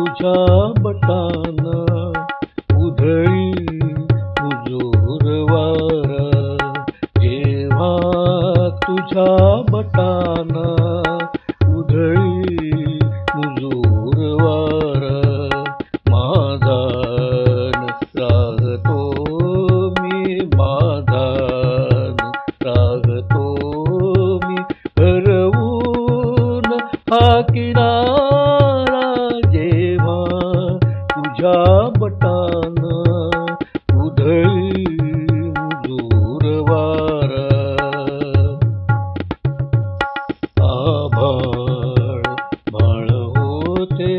तुझ्या बटान उधळी मुजूर वार. जेव्हा तुझ्या बटान उधळी मुजूर वार माझान रागतो मी माझान रागतो मी. हरवून हाकी तुझ्या बटान उधळी दूरवार आभाळ माळ होते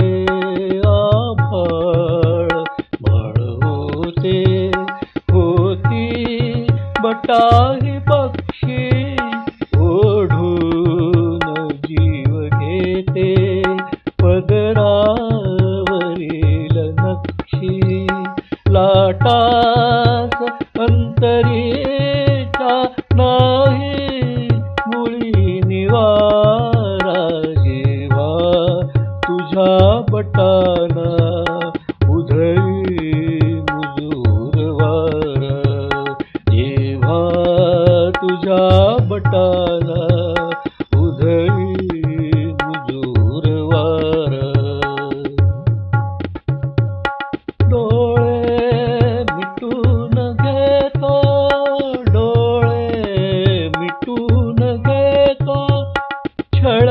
आभाळ माळ होते. होती बटाही पक्षी ओढून जीव घेते पदरा लाटास अंतरीचा नाही मुळी निवारा जेवा तुझ्या बटाना उधळी मुजूर वार जेव्हा तुझ्या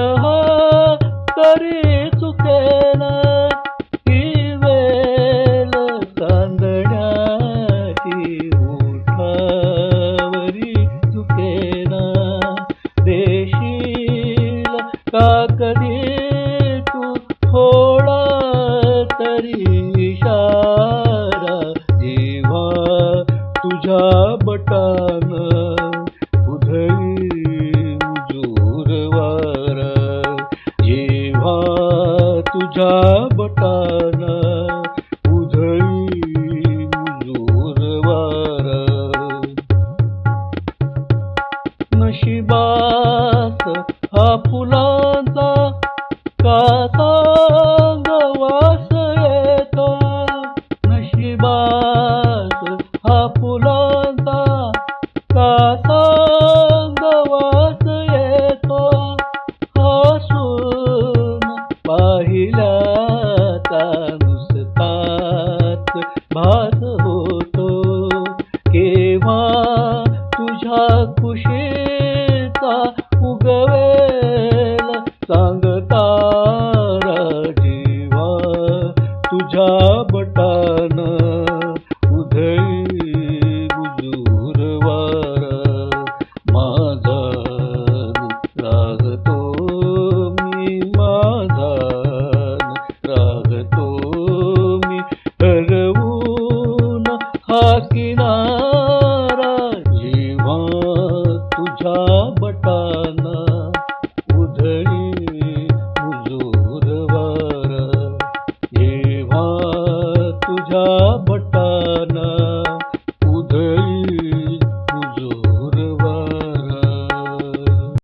हो, हा तरी चुकेल ही वेल चांदण्याची उठावरी चुकेना देशील का कधी तू थोडा तरी इशारा जेव्हा तुझ्या बटाना? उधळी जोरवार नशिबास हा फुलांचा कासा गवास येतो. नशिबास हा फुलांचा कासा त्याचा नुसताच भास होतो. केव्हा तुझ्या कुशेचा उगवेल सांगता जेव्हा तुझ्या बटान